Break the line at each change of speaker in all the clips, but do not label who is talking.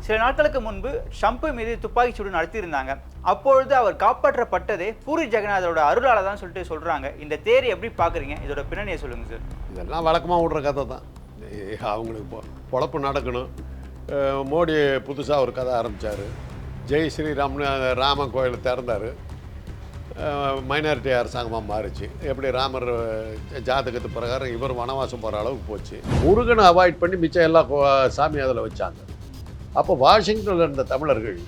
சில நாட்களுக்கு முன்பு ஷம்பு மீது துப்பாக்கி சூடு நடத்தியிருந்தாங்க. அப்பொழுது அவர் காப்பாற்றப்பட்டதே பூரி ஜெகநாதரோட அருளால தான் சொல்லிட்டு சொல்றாங்க. இந்த தேரி எப்படி பாக்குறீங்க இதோட பின்னணியை சொல்லுங்க சார்
இதெல்லாம் வழக்கமாக விடுற கதை தான். அவங்களுக்கு பொழப்பு நடக்கணும். மோடி புதுசாக ஒரு கதை ஆரம்பித்தார் ஜெய் ஸ்ரீராம்னு ராமன் கோயில் திறந்தார். மைனாரிட்டி அரசாங்கமாக மாறிச்சு. எப்படி ராமர் ஜாதகத்து பிரகாரம் இவர் வனவாசம் போகிற அளவுக்கு போச்சு. முருகனை அவாய்ட் பண்ணி மிச்சம் எல்லா கோ- சாமி அதில் வச்சாங்க. அப்போ வாஷிங்டனில் இருந்த தமிழர்கள்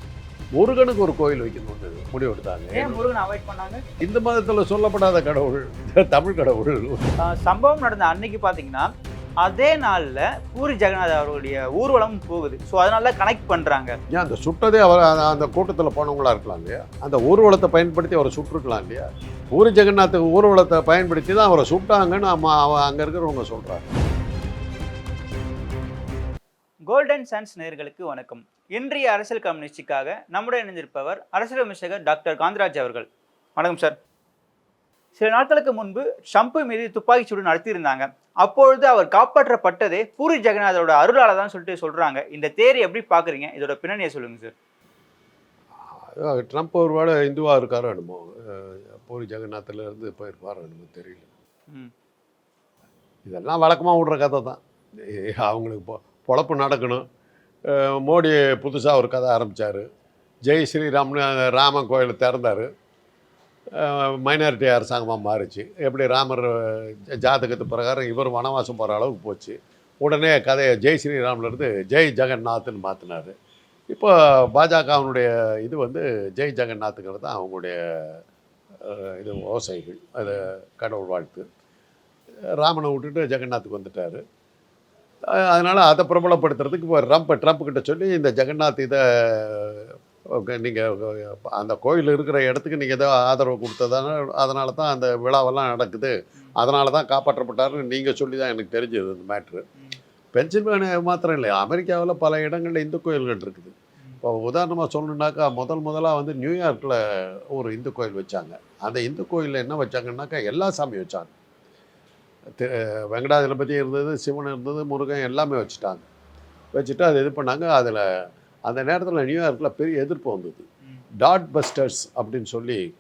முருகனுக்கு ஒரு கோயில் வைக்கணும்னு முடிவெடுத்தாங்க. இந்து மதத்தில் சொல்லப்படாத கடவுள் தமிழ் கடவுள்.
சம்பவம் நடந்த அன்னைக்கு பாத்தீங்கன்னா அதே நாள்ல பூரி ஜெகநாத் அவருடைய ஊர்வலம் போகுது. ஸோ அதனால கனெக்ட் பண்றாங்க.
ஏன் அந்த சுட்டதே அவர் அந்த- கூட்டத்தில் போனவங்களா இருக்கலாம் இல்லையா? அந்த ஊர்வலத்தை பயன்படுத்தி அவரை சுட்டிருக்கலாம் இல்லையா? பூரி ஜெகநாத் ஊர்வலத்தை பயன்படுத்தி தான் அவரை சுட்டாங்கன்னு அம்மா அங்க இருக்கிறவங்க சொல்றாங்க.
கோல்டன் சன்ஸ் நேயர்களுக்கு வணக்கம். இன்றைய அரசியல் கம்யூனிஸ்டுக்காக நம்முடன் இணைந்திருப்பவர் அரசியல் விமர்சகர் டாக்டர் காந்தராஜ் அவர்கள். வணக்கம் சார். சில நாட்களுக்கு முன்பு ட்ரம்ப் மீது துப்பாக்கி சூடு நடத்தியிருந்தாங்க. அப்பொழுது அவர் காப்பாற்றப்பட்டதே பூரி ஜெகநாதரோட அருளால தான் சொல்லிட்டு சொல்றாங்க. இந்த தேரி எப்படி பாக்குறீங்க இதோட பின்னணியை சொல்லுங்க சார்.
ட்ரம்ப் ஒரு வேளை இந்துவா இருக்காரோ என்னமோ. பூரி ஜெகநாத்ல இருந்து போயிருப்பாரோ என்னமோ தெரியல.
ம்.
இதெல்லாம் வழக்கமாக விடுற கதை தான். அவங்களுக்கு பொ பொழப்பு நடக்கணும். மோடி புதுசாக ஒரு கதை ஆரம்பித்தார் ஜெய் ஸ்ரீராம்னு ராமன் கோயில் திறந்தார். மைனாரிட்டி அரசாங்கமாக மாறிச்சு. எப்படி ராமர் ஜாதகத்து பிரகாரம் இவர் வனவாசம் போகிற அளவுக்கு போச்சு. உடனே கதையை ஜெய் ஸ்ரீராம்லேருந்து ஜெய் ஜெகநாத்னு மாற்றினார் இப்போ பாஜகவினுடைய இது வந்து ஜெய் ஜெகநாத்துங்கிறது தான் அவங்களுடைய இது ஓசைகள் அது கடவுள் வாழ்த்து. ராமனை விட்டுட்டு ஜெகநாத்துக்கு வந்துட்டார். அதனால் அதை பிரபலப்படுத்துறதுக்கு இப்போ ட்ரம்ப் ட்ரம்ப் கிட்ட சொல்லி இந்த ஜெகநாத் இதை நீங்கள் அந்த கோயில் இருக்கிற இடத்துக்கு நீங்கள் ஏதோ ஆதரவு கொடுத்ததான அதனால தான் அந்த விழாவெல்லாம் நடக்குது. அதனால தான் காப்பாற்றப்பட்டாருன்னு நீங்கள் சொல்லி தான் எனக்கு தெரிஞ்சது இந்த மேட்ரு பென்சில்வேனியா மாத்திரம் இல்லை அமெரிக்காவில் பல இடங்களில் இந்து கோயில்கள் இருக்குது. இப்போ உதாரணமாக சொல்லணுன்னாக்கா முதல் முதலாக வந்து நியூயார்க்கில் ஒரு இந்து கோயில் வச்சாங்க. அந்த இந்து கோயிலில் என்ன வச்சாங்கன்னாக்கா எல்லா சாமியும் வச்சாங்க. வெங்கடாஜலபதி இருந்தது சிவன் இருந்தது முருகன் எல்லாமே வச்சுட்டாங்க. வச்சுட்டு அதை இது பண்ணாங்க. அதில் அந்த நேரத்தில் நியூயார்க்கில் பெரிய எதிர்ப்பு வந்தது. டாட் பஸ்டர்ஸ் அப்படின்னு சொல்லி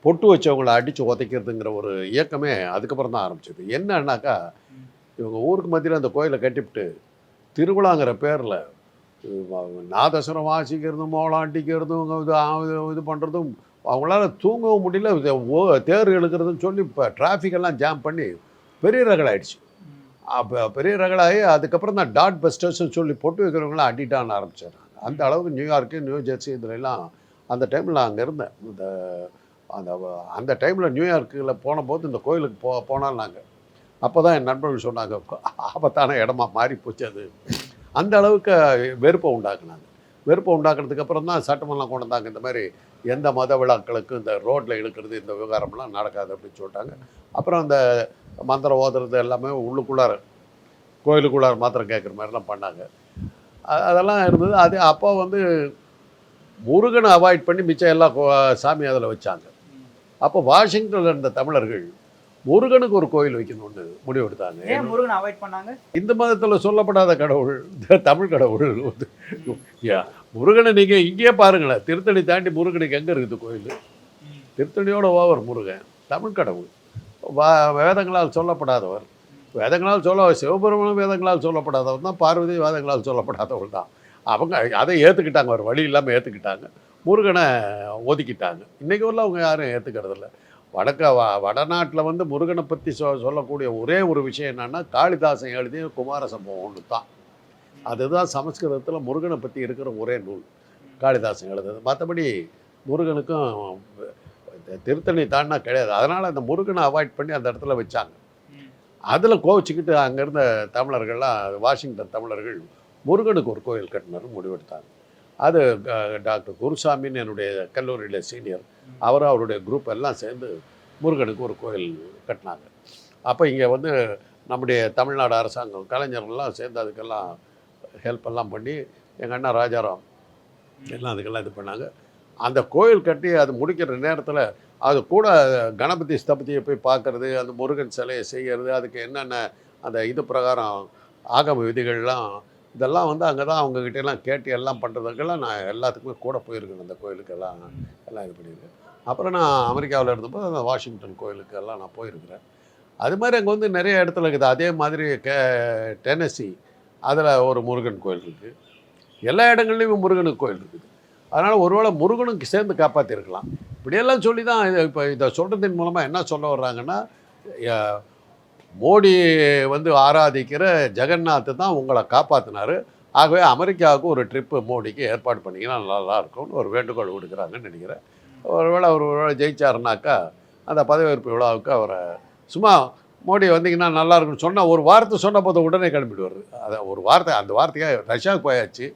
பொட்டு வச்சவங்களை அடித்து உதைக்கிறதுங்கிற ஒரு இயக்கமே அதுக்கப்புறம் தான் ஆரம்பிச்சது. என்னன்னாக்கா இவங்க ஊருக்கு மத்தியில் அந்த கோயிலை கட்டிவிட்டு திருவிழாங்கிற பேரில் நாதஸ்வரம் வாசிக்கிறதும் மோளம் அடிக்கிறதும் இது இது- இது பண்ணுறதும் அவங்களால தூங்கவும் முடியல. தேர் இழுக்கிறதுன்னு சொல்லி இப்போ டிராஃபிக் எல்லாம் ஜாம் பண்ணி பெரிய ரகல் ஆயிடுச்சு அப்போ பெரிய ரகலாகி அதுக்கப்புறம் தான் டாட் பஸ்டர்ஸ்னு சொல்லி பொட்டு வைக்கிறவங்களாம் அடிட்டான்னு ஆரம்பிச்சிடுறாங்க. அந்த அளவுக்கு நியூயார்க்கு நியூ ஜெர்சி இதுல அந்த டைமில் நான் அங்கே இருந்தேன். இந்த அந்த அந்த டைமில் நியூயார்க்கில் போன போது இந்த கோயிலுக்கு போ போனால் நாங்கள் அப்போ தான் என் நண்பர்கள் சொன்னாங்க ஆபத்தான இடமா மாறி போச்சு அது. அந்த அளவுக்கு வெறுப்பை உண்டாக்குனாங்க. வெறுப்பை உண்டாக்குறதுக்கு அப்புறம் தான் சட்டமெல்லாம் கொண்டு வந்தாங்க. இந்த மாதிரி எந்த மத விழாக்களுக்கும் இந்த ரோட்டில் இழுக்கிறது இந்த விவகாரம்லாம் நடக்காது அப்படின்னு சொல்லிட்டாங்க. அப்புறம் அந்த மந்திரம் ஓதுறது எல்லாமே உள்ளுக்குள்ளார கோயிலுக்குள்ளார மாத்திரம் கேட்குற மாதிரிலாம் பண்ணாங்க. அதெல்லாம் இருந்தது. அது அப்போ வந்து முருகனை அவாய்ட் பண்ணி மிச்சம் எல்லா சாமி அதில் வச்சாங்க. அப்போ வாஷிங்டனில் இருந்த தமிழர்கள் முருகனுக்கு ஒரு கோயில் வைக்கணும்னு முடிவெடுத்தாங்க.
ஏன் முருகன் அவாய்ட் பண்ணாங்க?
இந்து மதத்தில் சொல்லப்படாத கடவுள் தமிழ் கடவுள். முருகனை நீங்கள் இங்கேயே பாருங்களேன். திருத்தணி தாண்டி முருகனுக்கு எங்கே இருக்குது கோயில்? திருத்தணியோட ஓவர் முருகன் தமிழ் கடவுள். வேதங்களால் சொல்லப்படாதவர். வேதங்களால் சொல்ல சிவபெருமானும் வேதங்களால் சொல்லப்படாதவர் தான் பார்வதி வேதங்களால் சொல்லப்படாதவள் தான். அவங்க அதை ஏற்றுக்கிட்டாங்க ஒரு வழி இல்லாமல் ஏற்றுக்கிட்டாங்க முருகனை ஒதுக்கிட்டாங்க. இன்றைக்கி வரல அவங்க யாரும் ஏற்றுக்கிறதில்ல வடக்க வ வடநாட்டில் வந்து முருகனை பற்றி சொ சொல்லக்கூடிய ஒரே ஒரு விஷயம் என்னென்னா காளிதாசன் எழுதிய குமார சம்பவம் ஒன்று தான் அதுதான் சமஸ்கிருதத்தில் முருகனை பற்றி இருக்கிற ஒரே நூல். காளிதாசன் எழுதுது மற்றபடி முருகனுக்கும் திருத்தணி தாண்டினா கிடையாது. அதனால் அந்த முருகனை அவாய்ட் பண்ணி அந்த இடத்துல வச்சாங்க. அதில் கோவிச்சுக்கிட்டு அங்கே இருந்த தமிழர்கள்லாம் வாஷிங்டன் தமிழர்கள் முருகனுக்கு ஒரு கோயில் கட்டினார் முடிவெடுத்தாங்க. அது டாக்டர் குருசாமின்னு என்னுடைய கல்லூரியில் சீனியர். அவரும் அவருடைய குரூப் எல்லாம் சேர்ந்து முருகனுக்கு ஒரு கோயில் கட்டினாங்க. அப்போ இங்கே வந்து நம்முடைய தமிழ்நாடு அரசாங்கம் கலைஞர்கள்லாம் சேர்ந்து அதுக்கெல்லாம் ஹெல்ப் எல்லாம் பண்ணி எங்கள் அண்ணா ராஜாராம் எல்லாம் அதுக்கெல்லாம் இது பண்ணாங்க. அந்த கோயில் கட்டி அது முடிக்கிற நேரத்தில் அது கூட கணபதி ஸ்தபதியை போய் பார்க்கறது அந்த முருகன் சிலையை செய்கிறது அதுக்கு என்னென்ன அந்த இது பிரகாரம் ஆகம விதிகள்லாம் இதெல்லாம் வந்து அங்கே தான் அவங்ககிட்ட எல்லாம் கேட்டு எல்லாம் பண்ணுறதுக்கெல்லாம் நான் எல்லாத்துக்குமே கூட போயிருக்கேன் அந்த கோயிலுக்கு எல்லாம் எல்லாம் இது பண்ணியிருக்கேன். அப்புறம் நான் அமெரிக்காவில் இருந்தபோது அந்த வாஷிங்டன் கோயிலுக்கு எல்லாம் நான் போயிருக்கிறேன். அது மாதிரி அங்கே வந்து நிறைய இடத்துல இருக்குது. அதே மாதிரி கே டென்னசி அதில் ஒரு முருகன் கோயில் இருக்குது எல்லா இடங்கள்லேயும் முருகனுக்கு கோயில் இருக்குது. அதனால் ஒருவேளை முருகனுக்கு சேர்ந்து காப்பாற்றிருக்கலாம் இப்படியெல்லாம் சொல்லி தான் இதை இப்போ இதை சொல்கிறதன் மூலமாக என்ன சொல்ல வர்றாங்கன்னா மோடி வந்து ஆராதிக்கிற ஜெகநாத் தான் உங்களை காப்பாற்றினார் ஆகவே அமெரிக்காவுக்கு ஒரு ட்ரிப்பு மோடிக்கு ஏற்பாடு பண்ணிங்கன்னா நல்லா இருக்கும்னு ஒரு வேண்டுகோள் கொடுக்குறாங்கன்னு நினைக்கிறேன். ஒருவேளை அவர் ஒருவேளை ஜெயிச்சாருனாக்கா அந்த பதவியேற்பு விழாவுக்கு அவரை சும்மா மோடி வந்தீங்கன்னா நல்லா இருக்கும்னு சொன்னால் ஒரு வார்த்தை சொன்ன போது உடனே கிளம்பிடுவார். அதை ஒரு வார்த்தை அந்த வார்த்தையாக ரஷ்யாவுக்கு போயாச்சு.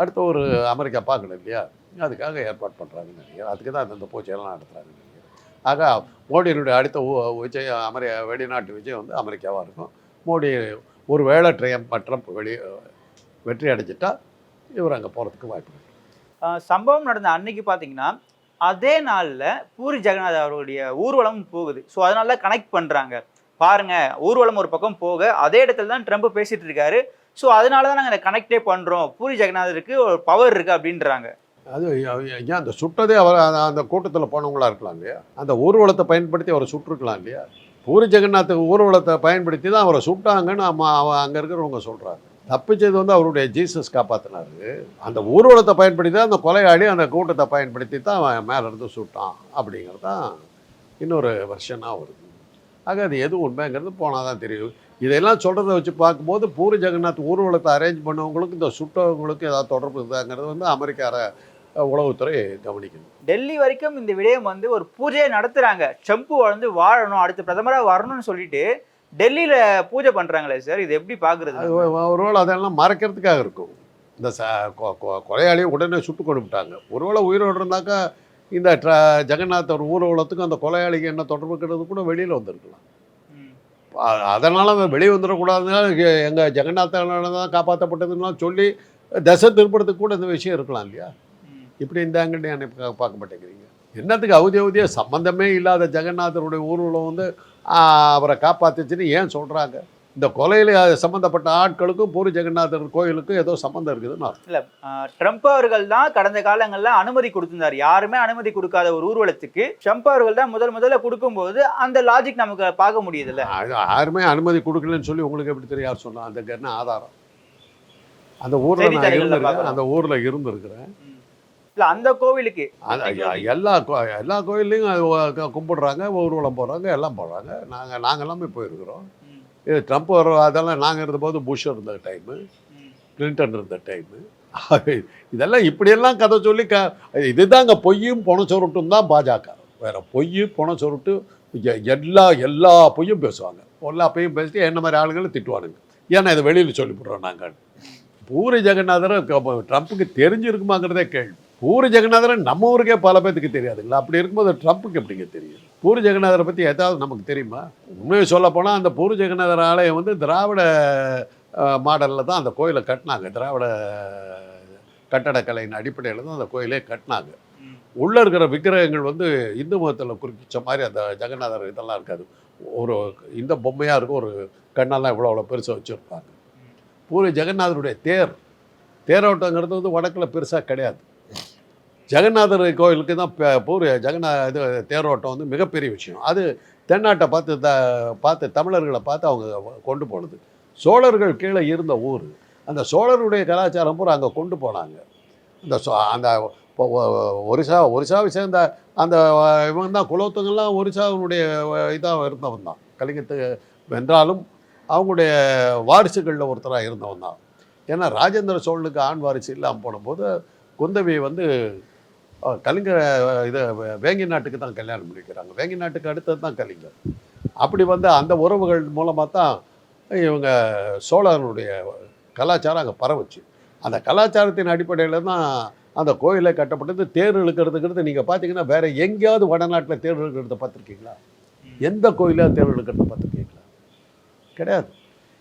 அடுத்து ஒரு அமெரிக்கா பார்க்கணும் இல்லையா? அதுக்காக ஏற்பாடு பண்ணுறாங்கன்னு நினைக்கிறேன். அதுக்கு தான் அந்த பூச்சையெல்லாம் நடத்துகிறாங்கன்னு நினைக்கிறேன். ஆக மோடியினுடைய அடுத்த விஜயம் அமெரி வெளிநாட்டு விஜயம் வந்து அமெரிக்காவாக இருக்கும். மோடி ஒரு வேளை ட்ரையம் ட்ரம்ப் வெளி வெற்றி அடைஞ்சிட்டா இவர் அங்கே போகிறதுக்கு வாய்ப்பு
சம்பவம் நடந்த அன்னைக்கு பார்த்தீங்கன்னா அதே நாளில் பூரி ஜெகநாத் அவர்களுடைய ஊர்வலமும் போகுது. ஸோ அதனால கனெக்ட் பண்ணுறாங்க பாருங்க ஊர்வலம் ஒரு பக்கம் போக அதே இடத்துல தான் ட்ரம்ப் பேசிட்டு இருக்காரு. ஸோ அதனால தான் நாங்கள் கனெக்டே பண்ணுறோம் பூரி ஜெகநாதருக்கு ஒரு பவர் இருக்குது அப்படின்றாங்க.
அது ஏன் அந்த சுட்டதே அவர் அந்த- கூட்டத்தில் போனவங்களா இருக்கலாம் இல்லையா? அந்த ஊர்வலத்தை பயன்படுத்தி அவரை சுட்டிருக்கலாம் இல்லையா? பூரி ஜெகநாத் ஊர்வலத்தை பயன்படுத்தி தான் அவரை சுட்டாங்கன்னு அம்மா அவன் அங்கே இருக்கிறவங்க சொல்கிறாங்க தப்பிச்சது வந்து அவருடைய ஜீசஸ் காப்பாற்றினாரு அந்த ஊர்வலத்தை பயன்படுத்தி தான் அந்த கொலையாடி அந்த கூட்டத்தை பயன்படுத்தி தான் அவன் மேலே இருந்து சுட்டான் அப்படிங்கிறது தான் இன்னொரு வருஷனாக வருது. ஆக அது எது உண்மைங்கிறது போனால் தான் தெரியும். இதெல்லாம் சொல்கிறத வச்சு பார்க்கும்போது பூரி ஜெகநாத் ஊர்வலத்தை அரேஞ்ச் பண்ணவங்களுக்கு இந்த சுட்டவங்களுக்கு ஏதாவது தொடர்பு இருக்குதாங்கிறது வந்து அமெரிக்க உளவுத்துறை கவனிக்கணும்
டெல்லி வரைக்கும் இந்த விடயம் வந்து ஒரு பூஜையை நடத்துறாங்க. ட்ரம்ப் வந்து வாழணும் அடுத்து பிரதமராக வரணும்னு சொல்லிட்டு டெல்லியில பூஜை பண்றாங்களே சார். இது எப்படி
ஒ- ஒருவேளை அதெல்லாம் மறைக்கிறதுக்காக இருக்கும். இந்த ச கொலையாளியை உடனே சுட்டு கொண்டுட்டாங்க ஒருவேளை உயிரோடு இருந்தாக்கா இந்த ட்ர ஜெகநாதர் ஊர்வலத்துக்கும் அந்த கொலையாளிக்கு என்ன தொடர்புங்கிறது கூட வெளியில் வந்திருக்கலாம். அதனால வெளியே வந்துடக்கூடாதுனால எங்கள் ஜெகநாதனால தான் காப்பாற்றப்பட்டதுன்னா சொல்லி தசை திருப்பறதுக்கு கூட இந்த விஷயம் இருக்கலாம் இல்லையா. இப்படி இந்த ஆங்கிள் எனக்கு பார்க்க மாட்டேங்கிறீங்க. என்னத்துக்கு அவதி அவதியாக சம்மந்தமே இல்லாத ஜெகநாதருடைய ஊர்வலம் வந்து அவரை காப்பாத்துச்சுன்னு ஏன் சொல்கிறாங்க இந்த கொலையில் சம்மந்தப்பட்ட ஆட்களுக்கும் பூரி ஜெகநாதர் கோயிலுக்கும் ஏதோ சம்மந்தம் இருக்குதுன்னு.
இல்ல ட்ரம்ப் அவர்கள் தான் கடந்த காலங்கள்ல அனுமதி கொடுத்திருந்தார். யாருமே அனுமதி கொடுக்காத ஒரு ஊர்வலத்துக்கு ட்ரம்ப் அவர்கள் தான் முதல் முதல்ல கொடுக்கும்போது அந்த லாஜிக் நமக்கு பார்க்க முடியுதுல்ல.
யாருமே அனுமதி கொடுக்கலன்னு சொல்லி உங்களுக்கு எப்படி தெரியும்? யார் சொன்னா? அந்த என்ன ஆதாரம். அந்த ஊரில் நான் இருந்திருக்கேன். அந்த ஊரில் இருந்திருக்கிறேன்.
இல்ல அந்த கோவிலுக்கு.
எல்லா கோ எல்லா கோயில்லையும் கும்பிடுறாங்க ஊர்வலம் போடுறாங்க எல்லாம் போடுறாங்க. நாங்கள் நாங்கள் எல்லாமே போயிருக்கிறோம். இது ட்ரம்ப் வர அதெல்லாம் நாங்கள் இருந்தபோது புஷ் இருந்த டைமு கிளின்டன் இருந்த டைமு இதெல்லாம் இப்படியெல்லாம் கதை சொல்லி க இதுதாங்க பொய்யும் பொண சொருட்டும் தான் பாஜக. வேறு பொய் பொண சொருட்டு எல்லா எல்லா பொய்யும் பேசுவாங்க. எல்லா பொய்யும் பேசிட்டு என்ன மாதிரி ஆளுங்களை திட்டுவானுங்க. ஏன்னா இதை வெளியில் சொல்லிவிட்றோம் நாங்கள் பூரி ஜெகநாதரை ட்ரம்ப்புக்கு தெரிஞ்சிருக்குமாங்கிறதே கேள்வி. பூரி ஜெகநாதரை நம்ம ஊருக்கே பல பேத்துக்கு தெரியாதுங்களா? அப்படி இருக்கும்போது ட்ரம்ப்புக்கு எப்படிங்க தெரியும்? பூரி ஜெகநாதரை பற்றி ஏதாவது நமக்கு தெரியுமா? உண்மையை சொல்லப் போனால் அந்த பூரி ஜெகநாதர் ஆலயம் வந்து திராவிட மாடலில் தான் அந்த கோயிலை கட்டினாங்க. திராவிட கட்டடக்கலையின் அடிப்படையில் தான் அந்த கோயிலே கட்டினாங்க. உள்ளே இருக்கிற விக்கிரகங்கள் வந்து இந்து மதத்தில் குறிப்பிச்ச மாதிரி அந்த ஜெகநாதர் இதெல்லாம் இருக்காது. ஒரு இந்த பொம்மையாக இருக்கும் ஒரு கண்ணெல்லாம் இவ்வளோ அவ்வளோ பெருசாக வச்சுருப்பாங்க. பூரி ஜெகநாதருடைய தேர் தேரோட்டங்கிறது வந்து வடக்கில் பெருசாக கிடையாது. ஜெகநாதர் கோயிலுக்கு தான் பூர் ஜெகநா இது தேரோட்டம் வந்து மிகப்பெரிய விஷயம். அது தென்னாட்டை பார்த்து த பார்த்து தமிழர்களை பார்த்து அவங்க கொண்டு போனது. சோழர்கள் கீழே இருந்த ஊர். அந்த சோழருடைய கலாச்சாரம் பூரா அங்கே கொண்டு போனாங்க. அந்த அந்த ஒரிசா ஒரிசாவை சேர்ந்த அந்த இவன் தான் குலோத்துங்கெல்லாம் ஒரிசாவினுடைய இதாக இருந்தவன் தான். கலிங்கத்துக்கு வென்றாலும் அவங்களுடைய வாரிசுகளில் ஒருத்தராக இருந்தவன் தான். ஏன்னா ராஜேந்திர சோழனுக்கு ஆண் வாரிசு இல்லாமல் போனபோது குந்தவி வந்து அஹ், கலிங்க இதை வேங்கி நாட்டுக்கு தான் கல்யாணம் பண்ணிக்கிறாங்க. வேங்கி நாட்டுக்கு அடுத்தது தான் கலிங்கர். அப்படி வந்து அந்த உறவுகள் மூலமாக தான் இவங்க சோழனுடைய கலாச்சாரம் அங்கே பரவுச்சு. அந்த கலாச்சாரத்தின் அடிப்படையில் தான் அந்த கோயிலை கட்டப்பட்டது. தேர் இழுக்கிறதுங்கிறது நீங்கள் பார்த்தீங்கன்னா வேற எங்கேயாவது வடநாட்டில் தேர் இழுக்கிறத பார்த்துருக்கீங்களா? எந்த கோயிலாக தேர் இழுக்கிறத பார்த்துருக்கீங்களா? கிடையாது.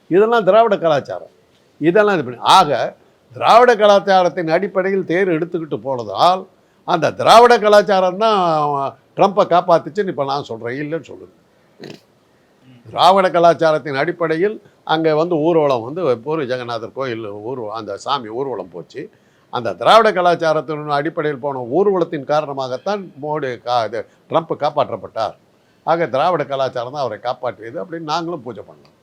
இதெல்லாம் திராவிட கலாச்சாரம். இதெல்லாம் இது பண்ணி ஆக திராவிட கலாச்சாரத்தின் அடிப்படையில் தேர் எடுத்துக்கிட்டு போனதால் அந்த திராவிட கலாச்சாரம் தான் ட்ரம்ப்பை காப்பாற்றுச்சுன்னு இப்போ நான் சொல்கிறேன் இல்லைன்னு சொல்லுது திராவிட கலாச்சாரத்தின் அடிப்படையில் அங்கே வந்து ஊர்வலம் வந்து பூரி ஜெகநாதர் கோயில் ஊர் அந்த சாமி ஊர்வலம் போச்சு. அந்த திராவிட கலாச்சாரத்தின் அடிப்படையில் போன ஊர்வலத்தின் காரணமாகத்தான் மோடி கா இது ட்ரம்ப் காப்பாற்றப்பட்டார். ஆக திராவிட கலாச்சாரம் தான் அவரை காப்பாற்றியது அப்படின்னு நாங்களும் பூஜை பண்ணோம்.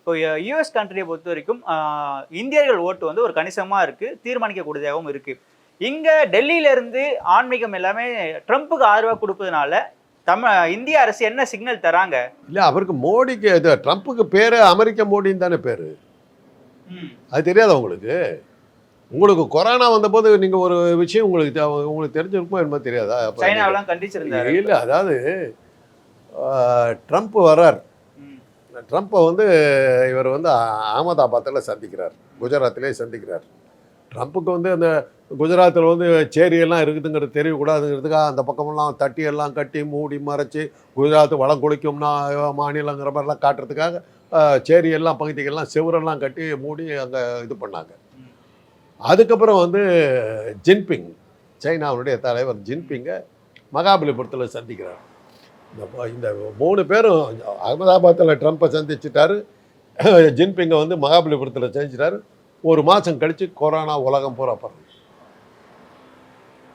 இப்போ யூஎஸ் கண்ட்ரியை பொறுத்த வரைக்கும் இந்தியர்கள் ஓட்டு வந்து ஒரு கணிசமாக இருக்குது தீர்மானிக்கக்கூடியதாகவும் இருக்குது இங்கே டெல்லியிலேருந்து ஆன்மீகம் எல்லாமே ட்ரம்ப்புக்கு ஆதரவாக கொடுப்பதனால தமிழ் இந்திய அரசு என்ன சிக்னல் தராங்க?
இல்லை அவருக்கு மோடிக்கு இது ட்ரம்ப்புக்கு பேர் அமெரிக்க மோடின்னு தானே பேர். அது தெரியாதா உங்களுக்கு? உங்களுக்கு கொரோனா வந்தபோது நீங்கள் ஒரு விஷயம் உங்களுக்கு உங்களுக்கு தெரிஞ்சிருக்குமோ என்னமோ தெரியாதா?
சைனாவெல்லாம் கண்டிச்சிருந்தாரு.
இல்லை அதாவது ட்ரம்ப் வர்றார். ட்ரம்ப்பை வந்து இவர் வந்து அகமதாபாத்தில் சந்திக்கிறார். குஜராத்திலே சந்திக்கிறார். ட்ரம்ப்புக்கு வந்து அந்த குஜராத்தில் வந்து சேரியெல்லாம் இருக்குதுங்கிறது தெரியக்கூடாதுங்கிறதுக்காக அந்த பக்கமெல்லாம் தட்டி எல்லாம் கட்டி மூடி மறைச்சி குஜராத் வளம் கொளிக்கும்னா மாநிலங்கிற மாதிரிலாம் காட்டுறதுக்காக சேரியெல்லாம் எல்லாம் பகுதிகள்லாம் செவரெல்லாம் கட்டி மூடி அங்கே இது பண்ணாங்க. அதுக்கப்புறம் வந்து ஜின்பிங் சைனாவுடைய தலைவர் ஜின்பிங்கை மகாபலிபுரத்தில் சந்திக்கிறார். இந்த இந்த மூணு பேரும் அகமதாபாத்தில் ட்ரம்ப்பை சந்திச்சிட்டாரு. ஜின்பிங்கை வந்து மகாபலிபுரத்தில் சந்திச்சிட்டாரு. ஒரு மாதம் கழித்து கொரோனா உலகம் பூரா பரவும்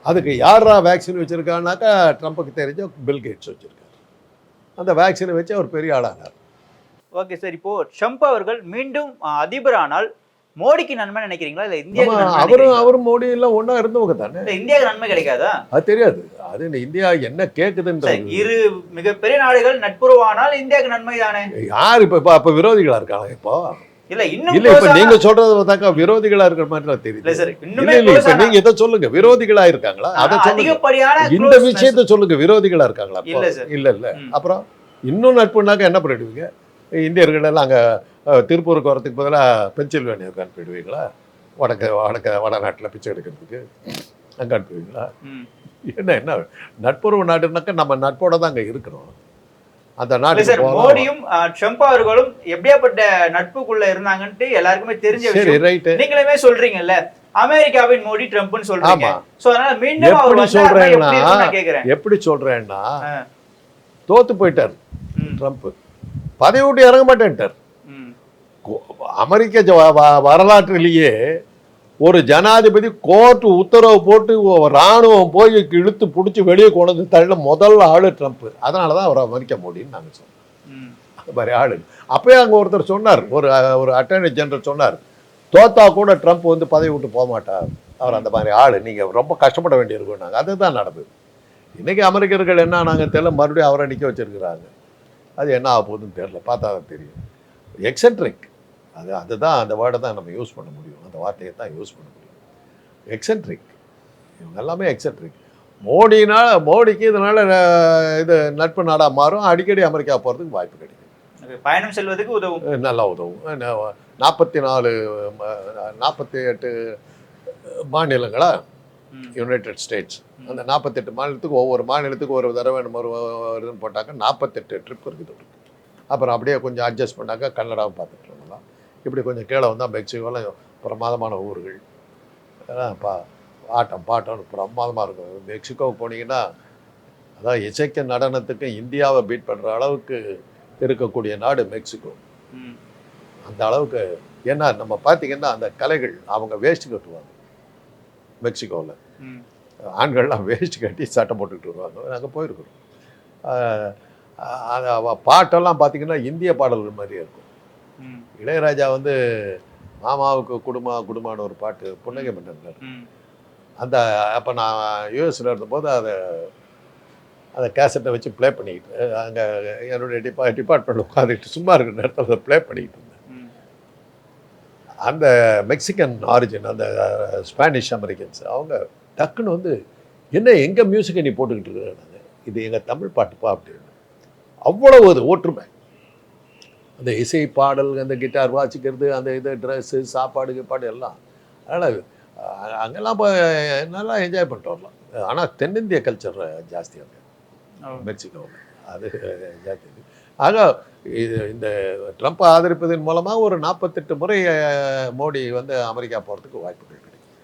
அதுக்கு யாரா வேக்சின் வச்சுருக்கான்னாக்கா ட்ரம்ப்புக்கு தெரிஞ்ச பில் கேட்ஸ் வச்சுருக்காரு. அந்த வேக்சினை வச்சு அவர் பெரிய ஆளானார்.
Okay sir. இப்போ ட்ரம்ப் அவர்கள் மீண்டும் அதிபரானால் மோடிக்கு நன்மை நினைக்கிறீங்களா? இல்லை நன்மை
அவரும்? அவரும் மோடி எல்லாம் ஒன்றா இருந்தவங்க தானே?
இந்தியாவுக்கு நன்மை கிடைக்காதா?
அது தெரியாது. அது இந்த இந்தியா என்ன
சார்,
கேட்குதுன்றது
இரு மிகப்பெரிய நாடுகள் நட்புறவானால் இந்தியாவுக்கு நன்மை தானே?
யார் இப்போ இப்போ அப்போ விரோதிகளா இருக்காங்க இப்போ?
இல்ல இன்னும்
இல்ல இப்ப நீங்க சொல்றது பார்த்தாக்கா விரோதிகளா இருக்கிற மாதிரி தெரியுது.
இல்ல சார்
இல்ல இப்ப நீங்க இதை சொல்லுங்க விரோதிகளா இருக்காங்களா? அதை சொல்லுங்க. இந்த விஷயத்த சொல்லுங்க விரோதிகளா இருக்காங்களா?
இல்ல.
இல்ல. அப்புறம் இன்னும் நட்புனாக்க என்ன பண்ணிடுவீங்க? இந்தியர்கள் எல்லாம் அங்க திருப்பூருக்கு வரதுக்கு பதிலா பென்சில்வேனியாவுக்கு அனுப்பிடுவீங்களா? வடக்கு வடக்க வடநாட்டுல பிச்சை எடுக்கிறதுக்கு அங்க அனுப்புவீங்களா. என்ன என்ன? நட்புறவு நாடுனாக்கா நம்ம நட்போட தான் அங்க இருக்கிறோம். அந்த போகலாம்.
மோடியும் ட்ரம்ப் அவர்களும் எப்படியாப்பட்ட நட்புக்குள்ள இருந்தாங்கன்ட்டு எல்லாருக்குமே தெரிஞ்ச விஷயம். நீங்களுமே சொல்றீங்கல்ல அமெரிக்காவின் மோடி ட்ரம்ப்னு சொல்றீங்க. சோ அதனால மீண்டும் அவர்
சொல்றேன்னா,
எப்படி
சொல்றேன்னா. தோத்து போயிட்டார் ட்ரம்ப். பதவி விட்டு இறங்க மாட்டேன்ட்டார். அமெரிக்க வரலாற்றிலேயே ஒரு ஜனாதிபதி கோர்ட் உத்தரவு போட்டு ராணுவம் போய் இழுத்து பிடிச்சி வெளியே கொண்டு வந்து தள்ள முதல் ஆளு ட்ரம்ப் அதனால தான் அவர் அமெரிக்க மோடின்னு நாங்கள் சொன்னோம்
ம்.
அந்த மாதிரி ஆளு. அப்பயே அங்கே ஒருத்தர் சொன்னார். ஒரு ஒரு அட்டர்னி ஜெனரல் சொன்னார். தோத்தா கூட ட்ரம்ப் வந்து பதவி விட்டு போக மாட்டார். அவர் அந்த மாதிரி ஆளு. நீங்கள் ரொம்ப கஷ்டப்பட வேண்டியிருக்கும் நாங்கள் அதுதான் நடந்தது. இன்னைக்கு அமெரிக்கர்கள் என்ன நாங்கள் தெரியல. மறுபடியும் அவரை நிற்க வச்சிருக்கிறாங்க. அது என்ன ஆக போகுதுன்னு தெரியல. பார்த்தா தான் தெரியும். எக்ஸென்ட்ரிக் அது அதுதான் அந்த வேர்டை தான் நம்ம யூஸ் பண்ண முடியும். அந்த வார்த்தையை தான் யூஸ் பண்ண முடியும். எக்ஸென்ட்ரிக் இவங்க எல்லாமே எக்ஸென்ட்ரிக் மோடினால மோடிக்கு இதனால இது நட்பு நாடாக மாறும். அடிக்கடி அமெரிக்கா போகிறதுக்கு வாய்ப்பு கிடைக்கும்
பயணம் செல்வதற்கு உதவும்.
நல்லா உதவும். நாற்பத்தி நாலு நாற்பத்தி எட்டு மாநிலங்களா? United states. அந்த நாற்பத்தெட்டு மாநிலத்துக்கு ஒவ்வொரு மாநிலத்துக்கு ஒரு தடவை ஒரு வருதுன்னு போட்டாக்க நாற்பத்தெட்டு ட்ரிப் இருக்குது. அப்புறம் அப்படியே கொஞ்சம் அட்ஜஸ்ட் பண்ணாக்க கன்னடாவும் பார்த்துட்டு இருக்கலாம் இப்படி கொஞ்சம் கீழே வந்தால் மெக்சிகோலாம் பிரமாதமான ஊர்கள். பா ஆட்டம் பாட்டம் பிரமாதமாக இருக்கும். மெக்சிகோவுக்கு போனீங்கன்னா அதான் இசைக்க நடனத்துக்கு இந்தியாவை பீட் பண்ணுற அளவுக்கு இருக்கக்கூடிய நாடு மெக்சிகோ. அந்த அளவுக்கு ஏன்னா நம்ம பார்த்தீங்கன்னா அந்த கலைகள் அவங்க வேஷ்டி கட்டுவாங்க. மெக்சிகோவில். ஆண்கள்லாம் வேஷ்டி கட்டி சட்டை போட்டுக்கிட்டு வருவாங்க. நாங்கள் போயிருக்கிறோம். பாட்டெல்லாம் பார்த்தீங்கன்னா இந்திய பாடல்கள் மாதிரியே இருக்கும். இளையராஜா வந்து மாமாவுக்கு குடும்பா குடும்பான ஒரு பாட்டு புன்னகை
ம்.
அந்த அப்போ நான் யூஎஸில் இருந்தபோது அதை அந்த கேசட்டை வச்சு ப்ளே பண்ணிக்கிட்டு அங்கே என்னுடைய டிபா டிபார்ட்மெண்ட் உட்காந்துக்கிட்டு சும்மா இருக்கிற நேரத்தில் அதை ப்ளே பண்ணிக்கிட்டு இருந்தேன். அந்த மெக்சிகன் ஆரிஜின் அந்த ஸ்பானிஷ் அமெரிக்கன்ஸ் அவங்க டக்குன்னு வந்து என்ன எங்கள் மியூசிக்கை நீ போட்டுக்கிட்டு இருக்கிறாங்க இது எங்கள் தமிழ் பாட்டுப்பா அப்படின்னு. அவ்வளவு அது ஒற்றுமை அந்த இசை பாடல் அந்த கிட்டார் வாசிக்கிறது அந்த இது ட்ரெஸ்ஸு சாப்பாடு கீப்பாடு எல்லாம். அதனால் அங்கெல்லாம் போய் நல்லா என்ஜாய் பண்ணிட்டு வரலாம் ஆனால் தென்னிந்திய கல்ச்சர் ஜாஸ்தியாக இருக்கு
ஓ.
மெக்சிகோவில் அது ஜாஸ்தி. ஆக இது இந்த ட்ரம்ப் ஆதரிப்பதன் மூலமாக ஒரு நாற்பத்தெட்டு முறை மோடி வந்து அமெரிக்கா போகிறதுக்கு வாய்ப்புகள் இருக்கு.